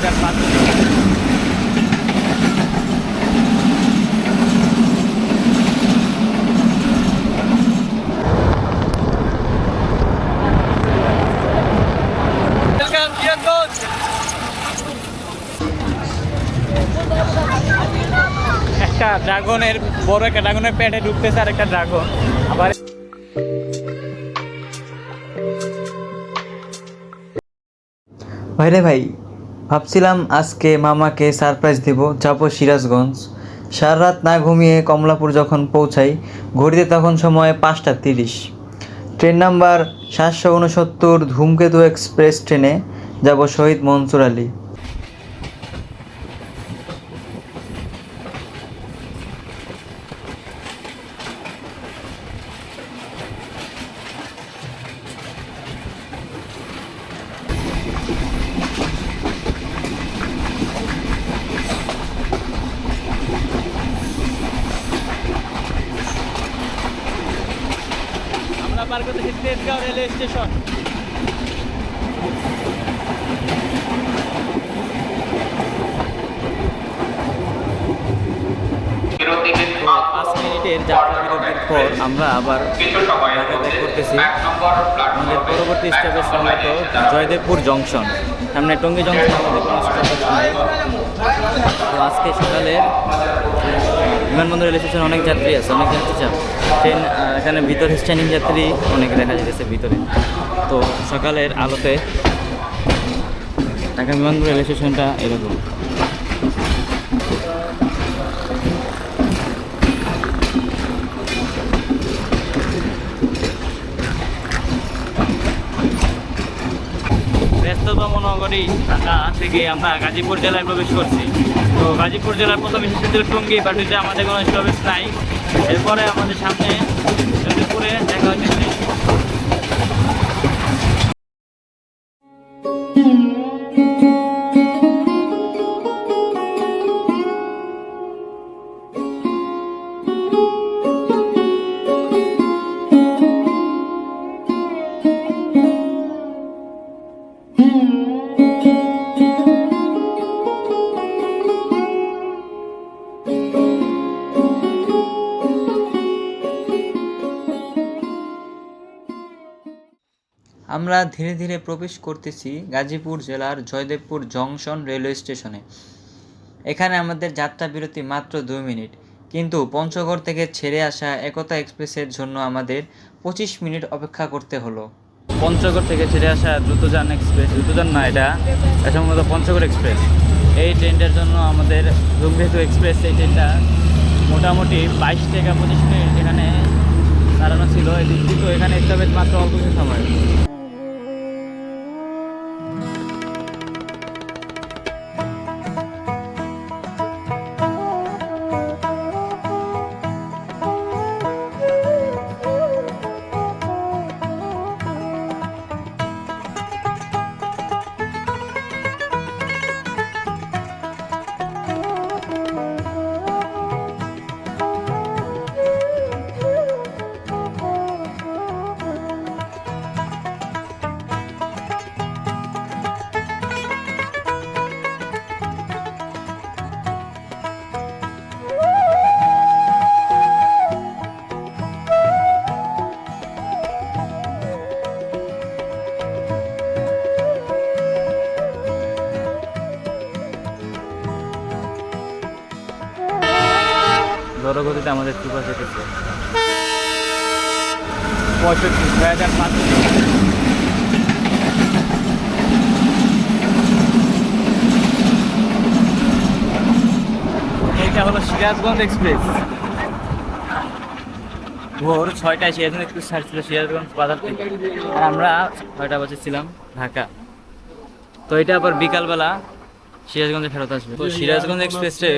হাজার পাঁচশো একটা ড্রাগনের বড় একটা ড্রাগনের পেটে ঢুকতেছে আর একটা ড্রাগন। আবার ভাইরে ভাই ভাবছিলাম আজকে মামাকে সারপ্রাইজ দেব, যাব সিরাজগঞ্জ। সারা রাত না ঘুমিয়ে কমলাপুর যখন পৌঁছাই, ঘড়িতে তখন সময় পাঁচটা তিরিশ। ট্রেন নাম্বার সাতশো উনসত্তর ধূমকেতু এক্সপ্রেস ট্রেনে যাব শহীদ মনসুর আলী। পার করতেছি তেজগাঁও রেলওয়ে স্টেশন। পাঁচ মিনিটের যাত্রা আমরা আবার করতেছি। আমাদের পরবর্তী সম্ভবত জয়দেবপুর জংশন সামনে টঙ্গী জংশন তো আজকে সকালে বিমানবন্দর রেল স্টেশন অনেক যাত্রী আছে, অনেক যাত্রী চাপ। ট্রেন এখানে ভিতরে স্ট্যান্ডিং যাত্রী অনেক দেখা যেতেছে ভিতরে। তো সকালের আলোতে ঢাকা বিমানবন্দর রেল স্টেশনটা এরকম। ব্যস্ততম নগরী ঢাকা থেকে আমরা গাজীপুর জেলায় প্রবেশ করছি। তো গাজীপুর জেলার প্রথম স্টেশন টঙ্গি বাটুতে আমাদের কোনো স্টপেজ নাই। এরপরে আমাদের সামনে আমরা ধীরে ধীরে প্রবেশ করতেছি গাজীপুর জেলার জয়দেবপুর জংশন রেলওয়ে স্টেশনে। এখানে আমাদের যাত্রা বিরতি মাত্র দুই মিনিট। কিন্তু পঞ্চগড় থেকে ছেড়ে আসা একতা এক্সপ্রেসের জন্য আমাদের পঁচিশ মিনিট অপেক্ষা করতে হলো। পঞ্চগড় থেকে ছেড়ে আসা দ্রুতযান এক্সপ্রেস, দ্রুতযান না এটা সম্ভবত পঞ্চগড় এক্সপ্রেস। এই ট্রেনটার জন্য আমাদের ধূমকেতু এক্সপ্রেস, এই ট্রেনটা মোটামুটি বাইশ থেকে পঁচিশ মিনিট এখানে দাঁড়ানো ছিল। কিন্তু এখানে স্টপেজ মাত্র অল্প সময়। দ্রুতগতিতে আমাদের ট্রিপাস এসেছে পঁয়ষট্টি ছয় হাজার পাঁচশো। এইটা হলো সিরাজগঞ্জ এক্সপ্রেস। ভোর ছয়টায় সিরাজগঞ্জ এক্সপ্রেস ছাড়ছিল সিরাজগঞ্জ বাজার থেকে। আর আমরা ছয়টা বাজে ছিলাম ঢাকা। তো এটা আবার বিকালবেলা সিরাজগঞ্জে ফেরত আসবে। তো সিরাজগঞ্জ এক্সপ্রেসে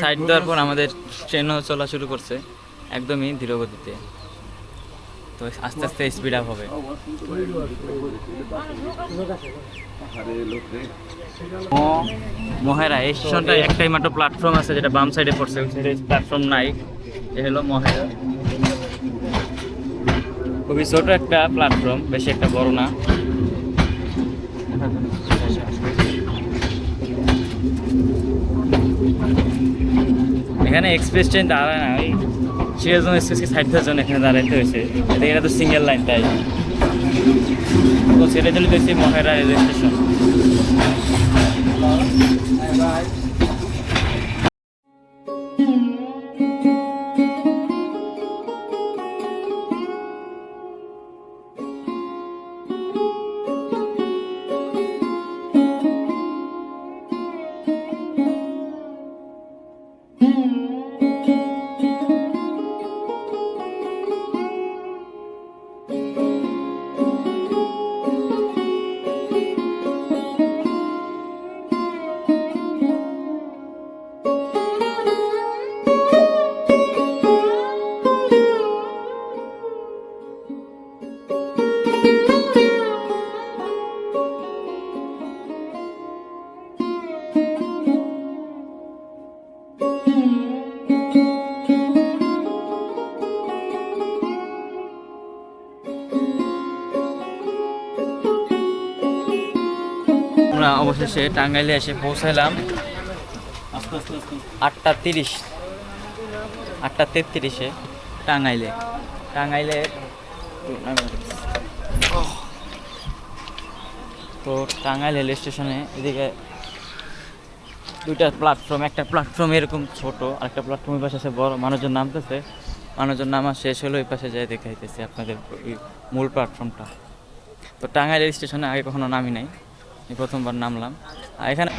সাইড দেওয়ার পর আমাদের ট্রেনও চলা শুরু করছে একদমই ধীর গতিতে। তো আস্তে আস্তে স্পিড আপ হবে। মহেরা এই স্টেশনটা একটাই মাত্র প্ল্যাটফর্ম আছে যেটা বাম সাইডে পড়ছে ওই সাইডে প্ল্যাটফর্ম নাই। এ হলো মহেরা। খুবই ছোট একটা প্ল্যাটফর্ম বেশি একটা বড় না। এখানে এক্সপ্রেস ট্রেন দাঁড়ায় না, ওই সিরাজগঞ্জ এক্সপ্রেসকে সাইড দেওয়ার জন্য এখানে দাঁড়াইতে হয়েছে। এটা তো সিঙ্গেল লাইন তাই। তো সেটা চলে গেছি মহেরা রেলওয়ে স্টেশন আমরা অবশেষে টাঙ্গাইলে এসে পৌঁছালাম আটটা তিরিশ, আটটা তেত্রিশে টাঙ্গাইলে। টাঙ্গাইলে তো টাঙ্গাইল রেল স্টেশনে এদিকে দুইটা প্ল্যাটফর্ম একটা প্ল্যাটফর্ম এরকম ছোট আর একটা প্ল্যাটফর্মের পাশে আছে বড়, মানুষজন নামতেছে। মানুষজন নামা শেষ হলো ওই পাশে যাই দেখাইতেছি আপনাদের মূল প্ল্যাটফর্মটা তো টাঙ্গাইল রেল স্টেশনে আগে কখনো নামি নাই। এই প্রথমবার নামলাম। আর এখানে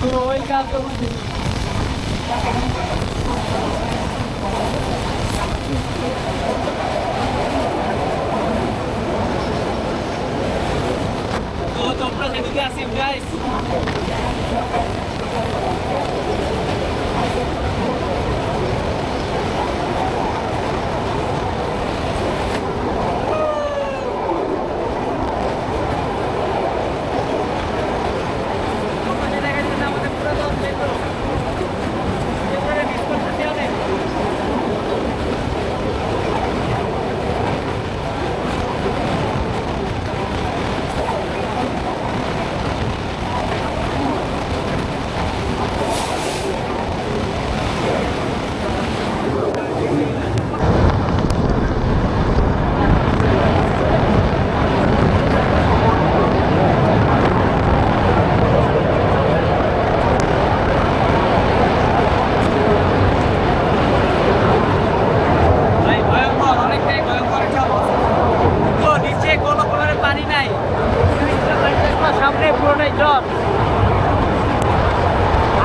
Puro oil ka to. Tutok na kasi guys. নিচে কোনো প্রকারের পানি নাই। সামনে পুরোটাই জল।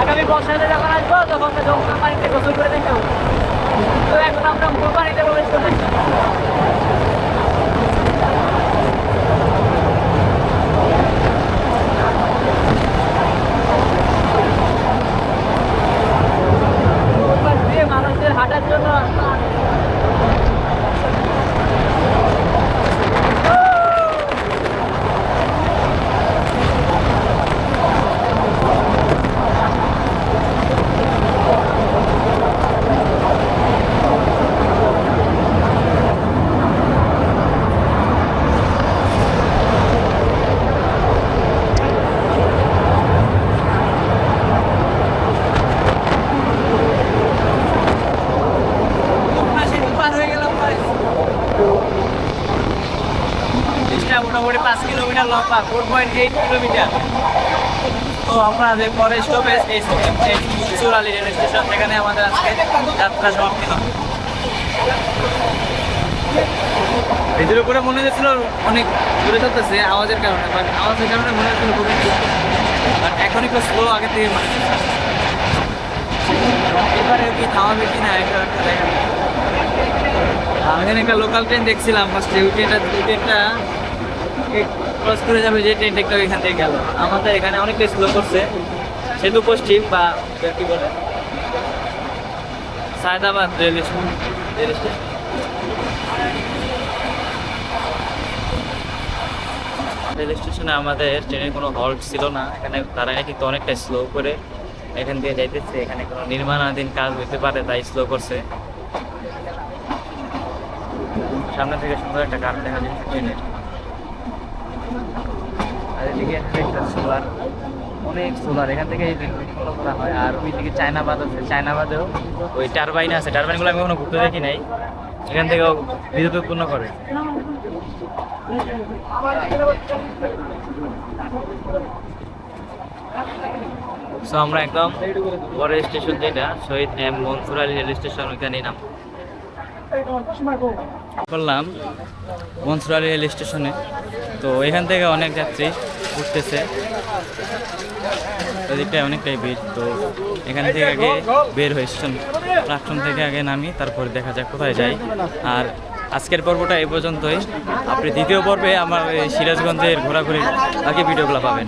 আগামী বর্ষাতে যখন আসব, তখন জমকা পানিতে গোসল করে দেখো তো এখন আমরা মূল পানিতে প্রবেশ করতেছি ওপাশ দিয়ে মানুষদের হাঁটার জন্য রাস্তা আছে। পাশে পার হয়ে গেলাম ভাই ব্রিজটা মোটামুটি পাঁচ কিলোমিটার লম্বা ফোর পয়েন্ট এইট কিলোমিটার আমরা স্টেশন আমাদের আজকে যাত্রা ভিতরে করে মনে হয়েছিল অনেক দূরে চলতেছে আওয়াজের কারণে আওয়াজের কারণে মনে হয়েছিল খুবই বাট এখন একটু স্লো আগে থেকে মনে এবারে কি থামাবে কি না একটা দেখা। আমি একটা লোকাল ট্রেন দেখছিলাম ফার্স্টে ওই ট্রেনটা ওই ট্রেনটা ক্রস করে যাবে যে ট্রেন একটু এখান থেকে গেল। আমাদের এখানে অনেকটা স্লো করছে। সেতু পশ্চিম বা কি বলে, Saidabad rail station rail station rail স্টেশনে আমাদের ট্রেনের কোনো হল্ট ছিল না। এখানে তারা কিন্তু অনেকটা স্লো করে এখান দিয়ে যাইতেছে। এখানে কোনো নির্মাণাধীন কাজ হতে পারে, তাই স্লো করছে। সামনে থেকে সুন্দর একটা কার দেখা যাচ্ছে ট্রেনের এদিকে একটা সোলার অনেক সোলার এখান থেকে এই করা হয়। আর ওই দিকে চায়নাবাদ আছে চায়নাবাদেও ওই টারবাইন আছে। টারবাইনগুলো আমি কখনো ঘুরতে দেখি নাই। এখান থেকেও বিদ্যুৎ উৎপন্ন করে। সো আমরা একদম পরের স্টেশন যেটা, Shahid M Mansur Ali rail station, ওইখানেই নাম করলাম মনসুর রেল স্টেশনে তো এখান থেকে অনেক যাত্রী উঠতেছে। ওদিকটায় অনেকটাই ভিড়। তো এখান থেকে আগে বের হয়ে স্টেশন প্ল্যাটফর্ম থেকে আগে নামি, তারপরে দেখা যাক কোথায় যাই। আর আজকের পর্বটা এই পর্যন্তই। আপনি দ্বিতীয় পর্বে আমার সিরাজগঞ্জের ঘোরাঘুরির বাকি ভিডিওগুলো পাবেন।